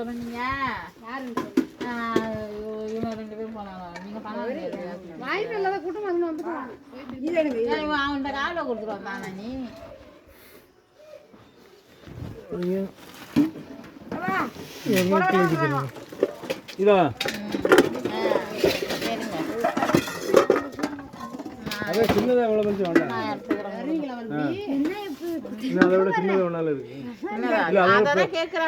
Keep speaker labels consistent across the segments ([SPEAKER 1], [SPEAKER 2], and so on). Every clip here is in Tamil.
[SPEAKER 1] சொன்னீங்க இவங்க ரெண்டு பேரும் போனாங்க. நீங்க பணம்
[SPEAKER 2] வாய்ப்பு இல்லாத கூட்டம் வந்து வந்துட்டு
[SPEAKER 1] இவன் அவன்கிட்ட காலை கொடுத்துருவான் தானே நீ?
[SPEAKER 3] இதா
[SPEAKER 1] ஆ, சரிங்க
[SPEAKER 3] அதே சின்னதாக எவ்வளோ கொஞ்சம் வேண்டாம்.
[SPEAKER 1] நான் எடுத்துக்கிறேன்
[SPEAKER 3] இன்னும் அதை விட சின்னது ஒன்றாலும் இருக்கு. இல்ல, அதோட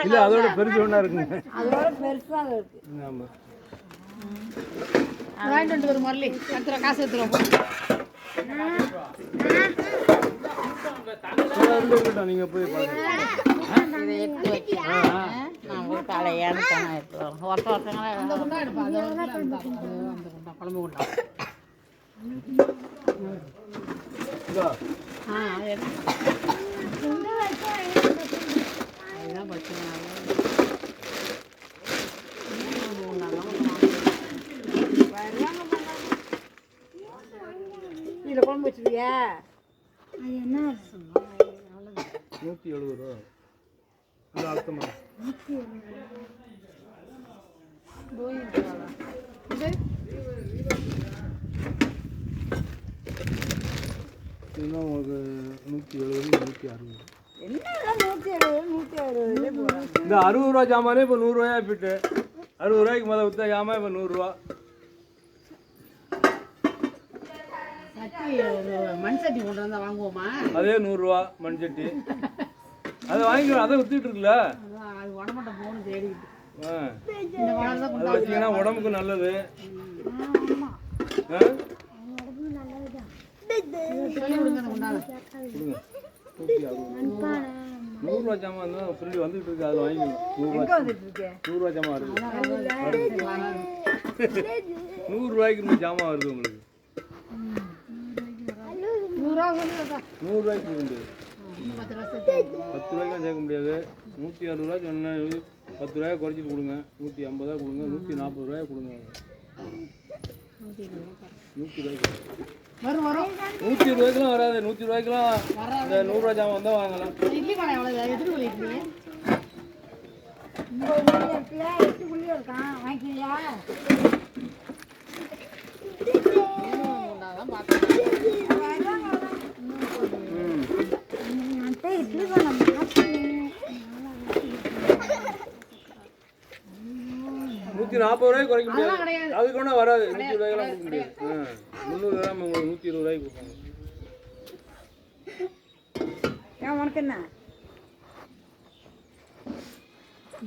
[SPEAKER 3] இல்லை அதோட பெருசு ஒன்றா இருக்குங்க.
[SPEAKER 2] அதோட பெருசாக இருக்கு.
[SPEAKER 3] ஆமாம்
[SPEAKER 2] வாங்கிட்டு வந்து ஒரு முரளி. அடுத்த காசு எடுத்துருவோம்
[SPEAKER 3] நீங்கள் போய்
[SPEAKER 1] தலையான்னு ஒருத்த ஒருத்தங்களா
[SPEAKER 2] குண்டா எடுப்பா குண்டா குழம்பு ஆ அது இதில் வச்சுருவியா
[SPEAKER 3] நூற்றி எழுபது. ரூபா அர்த்தமா நூற்றி எழுபது அறுபது.
[SPEAKER 2] என்ன நூற்றி அறுபது நூற்றி போகிறாங்க
[SPEAKER 3] இந்த அறுபது ரூபா ஜாமானே இப்போ நூறுரூவாயா போயிட்டு. அறுபது ரூபாய்க்கு முதல்ல விற்ற ஜாமான் இப்போ நூறுரூவா
[SPEAKER 2] சட்டி மண் சட்டி கொண்டு வந்தால் வாங்குவோமா?
[SPEAKER 3] அதே நூறுரூவா மண் சட்டி. அதை வாங்கிக்கலாம் அதை வித்துட்டு இருக்குல்ல?
[SPEAKER 2] அதான் அது உடம்பட்ட போகணும் தேடிக்கிட்டு.
[SPEAKER 3] ஆ.
[SPEAKER 2] இந்த வளர்ந்த
[SPEAKER 3] அதை வச்சீங்கன்னா உடம்புக்கு நல்லது. ஆ?
[SPEAKER 2] சொல்லி கொடுங்க அந்த குண்டால
[SPEAKER 3] கொடுங்க நூற்றி அறுபது நூறுரூவா ஜாமான் தான் பின்னாடி வந்துட்டு இருக்கு அதில் வாங்கிக்கணும் நூறுரூவா
[SPEAKER 2] வந்துட்டு இருக்கேன்
[SPEAKER 3] நூறுரூவா ஜாமான் இருக்கு நூறுரூவாய்க்கு இந்த ஜாமான் வருது உங்களுக்கு
[SPEAKER 2] நூறுரூவா சொல்லுங்கக்கா
[SPEAKER 3] நூறுரூவாய்க்கு உண்டு
[SPEAKER 2] பத்து ரூபா
[SPEAKER 3] ரூபாய்க்கு சேர்க்க முடியாது நூற்றி அறுபது ரூபாய்க்கு சொன்ன பத்து ரூபாய் குறைச்சிட்டு கொடுங்க நூற்றி ஐம்பது ரூபா கொடுங்க நூற்றி நாற்பது ரூபாய் கொடுங்க நூற்றி
[SPEAKER 2] வரும் வரும்.
[SPEAKER 3] நூற்றி ரூபாய்க்குலாம் வராது நூற்றி ரூபாய்க்குலாம் இந்த நூறுரூவா ஜாமான் வந்தால் வாங்கலாம்.
[SPEAKER 2] இட்லி கடை எவ்வளோ எத்தனை மணி இட்லி எட்டு புள்ளி இருக்கான் வாங்கிக்கிறியா
[SPEAKER 3] ம் நூற்றி நாற்பது ரூபாய்க்கு குறைக்க முடியாது. அதுக்கு ஒன்றும் வராது. நூற்றி ரூபாய்க்கெல்லாம் கொடுக்க முடியாது. முந்நூறு கிராம் உங்களுக்கு நூற்றி இருபது ரூபாய்க்கு கொடுப்பாங்க.
[SPEAKER 2] ஏன் உனக்கு என்ன?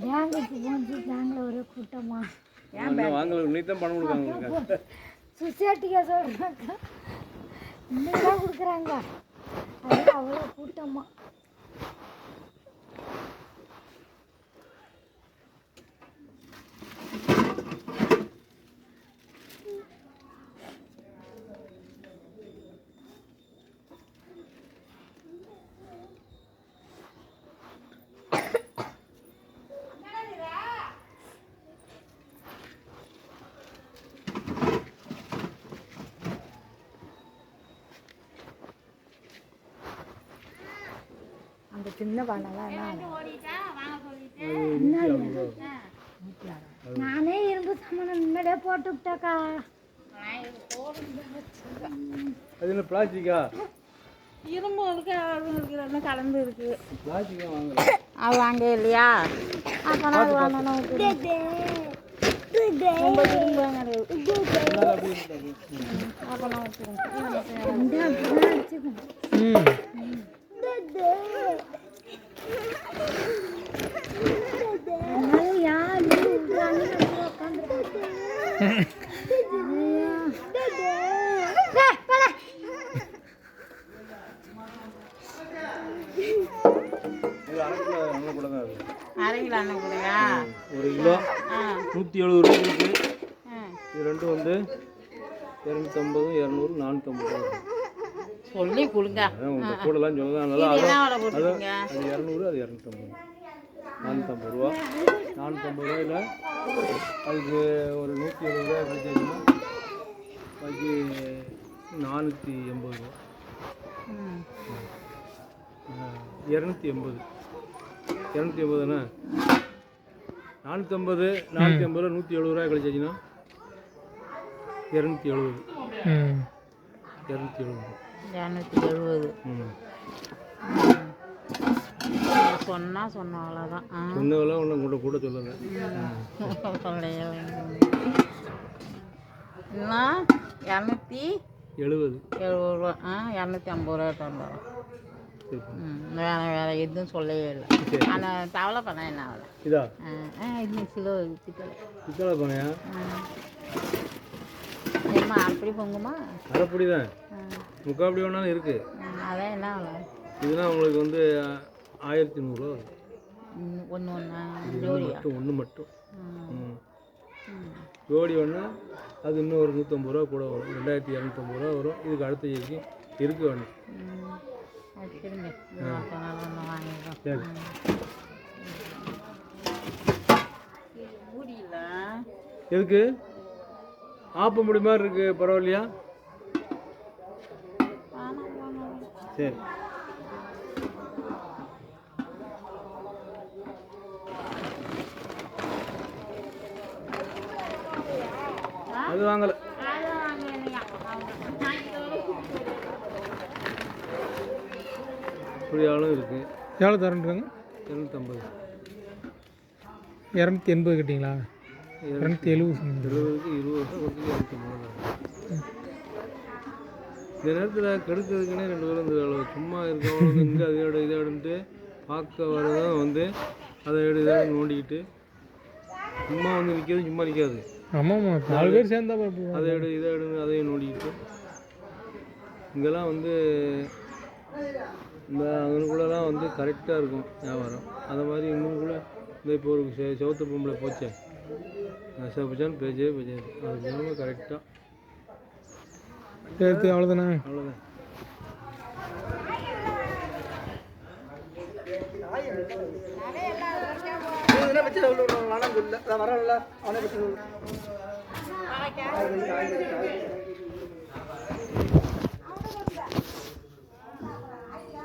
[SPEAKER 4] பேங்குக்கு போச்சு பேங்கில் ஒரே கூட்டமா.
[SPEAKER 3] இன்னும் வாங்கல நீ தான் பணம் கொடுக்காங்க உங்களுக்கு
[SPEAKER 4] சொசைட்டிக்கா சொல்கிறாங்க இன்னைக்கு தான் கொடுக்குறாங்க. அது அவ்வளோ அந்த சின்ன பானெல்லாம் என்ன நானே இரும்பு சாமான் முன்னாடியே போட்டு விட்டாக்கா.
[SPEAKER 3] அது என்ன பிளாஸ்டிக்கா?
[SPEAKER 1] இரும்பு இருக்கு அதுவும் இருக்கு ரெண்டும் கலந்து இருக்கு.
[SPEAKER 3] பிளாஸ்டிக்கா
[SPEAKER 1] அது வாங்க இல்லையா?
[SPEAKER 4] அப்போ நான் வாங்கணும்
[SPEAKER 1] ரொம்ப இரும்பு. அப்போ நான்
[SPEAKER 3] ம். ஒரு கிலோ நூற்றி எழுபது ரூபாய் இருக்கு
[SPEAKER 1] ஆ.
[SPEAKER 3] இது ரெண்டும் வந்து இரநூத்தம்பது இரநூறு நானூற்றம்பது ரூபா.
[SPEAKER 1] சொல்லி கொடுங்க.
[SPEAKER 3] உங்கள் கூடலாம் சொல்லலாம் நல்லா
[SPEAKER 1] போட்டுருக்கீங்க
[SPEAKER 3] அது இரநூறு அது இரநூத்தம்பது. நானூற்றம்பது ரூபா. நானூற்றம்பது ரூபாயில் அதுக்கு ஒரு நூற்றி எழுபது ரூபா கிடைச்சதுன்னா பாக்கி நானூற்றி எண்பது ரூபா. இரநூத்தி எண்பது. இரநூத்தி எண்பதுண்ணா நானூற்றம்பது நானூற்றி ஐம்பது ரூபா நூற்றி எழுபது ரூபாய் கழிச்சாச்சுன்னா இரநூத்தி எழுபது. இரநூத்தி எழுபது.
[SPEAKER 1] இரநூத்தி எழுபது. சொன்னால் சொன்னோம் அவ்வளோதான்
[SPEAKER 3] சொன்னதெல்லாம் ஒன்றும் கூட கூட சொல்லலை.
[SPEAKER 1] இன்னும் இரநூத்தி
[SPEAKER 3] எழுபது.
[SPEAKER 1] எழுபது ரூபா. ஆ இரநூத்தி ஐம்பது ரூபா தந்தோம் வேறு வேறு எதுவும் சொல்லவே இல்லை. ஆனால் தவளை பண்ண என்ன ஆகலை
[SPEAKER 3] இதா?
[SPEAKER 1] ஆ இது கிலோ பித்தளை
[SPEAKER 3] பித்தளை பானையா
[SPEAKER 1] ஏம்மா அப்படி பொங்குமா?
[SPEAKER 3] அரைப்பொடி தான் முக்காப்படி வேணாலும் இருக்குது
[SPEAKER 1] அதான் என்ன
[SPEAKER 3] உங்களுக்கு வந்து ஆயிரத்தி நூறுரூவா வரும்
[SPEAKER 1] ஒன்று
[SPEAKER 3] மட்டும் ஒன்று மட்டும். ஜோடி ஒன்று அது இன்னும் ஒரு நூற்றம்பது ரூபா கூட வரும். ரெண்டாயிரத்தி இரநூத்தம்பது ரூபா வரும். இதுக்கு அடுத்த இயற்கை இருக்க வேணும். எதுக்கு? ஆப்ப முடி மாதிரி இருக்கு. பரவாயில்லையா? சரி. அது வாங்கலை. இப்படியாலும் இருக்கு?
[SPEAKER 5] எவ்வளோ தரேன்றாங்க
[SPEAKER 3] இரநூத்தம்பது.
[SPEAKER 5] இரநூத்தி எண்பது கட்டிங்களா? இரநூத்தி எழுபது.
[SPEAKER 3] இருபதுக்கு இருபது இரநூத்தம்பது. இந்த நேரத்தில் கெடுக்கிறதுக்குன்னே ரெண்டு பேரும் இந்த சும்மா இருக்கவங்க இங்கே அதை எடு இதை எடுன்ட்டு பார்க்க வரதான் வந்து அதை எடு இதை எடுன்னு நோண்டிக்கிட்டு சும்மா வந்து நிற்கிறது சும்மா நிற்காது
[SPEAKER 5] ஆமாம்மா நாலு பேர் சேர்ந்தா.
[SPEAKER 3] அதை எடு இதை எடுன்னு அதையும் நோண்டிக்கிட்டு இங்கெல்லாம் வந்து இந்த அங்கனுக்குள்ளலாம் வந்து கரெக்டாக இருக்கும் வியாபாரம். அந்த மாதிரி இவங்களுக்குள்ள இந்த இப்போ ஒரு செவத்து பொம்பளை போச்சே. நசபச்சான்னு பேச்சே பேச்சாது. அது கரெக்டாக
[SPEAKER 5] சேர்த்து அவ்வளோதானே
[SPEAKER 3] அவ்வளோதான்
[SPEAKER 2] வரல அவனை பற்றி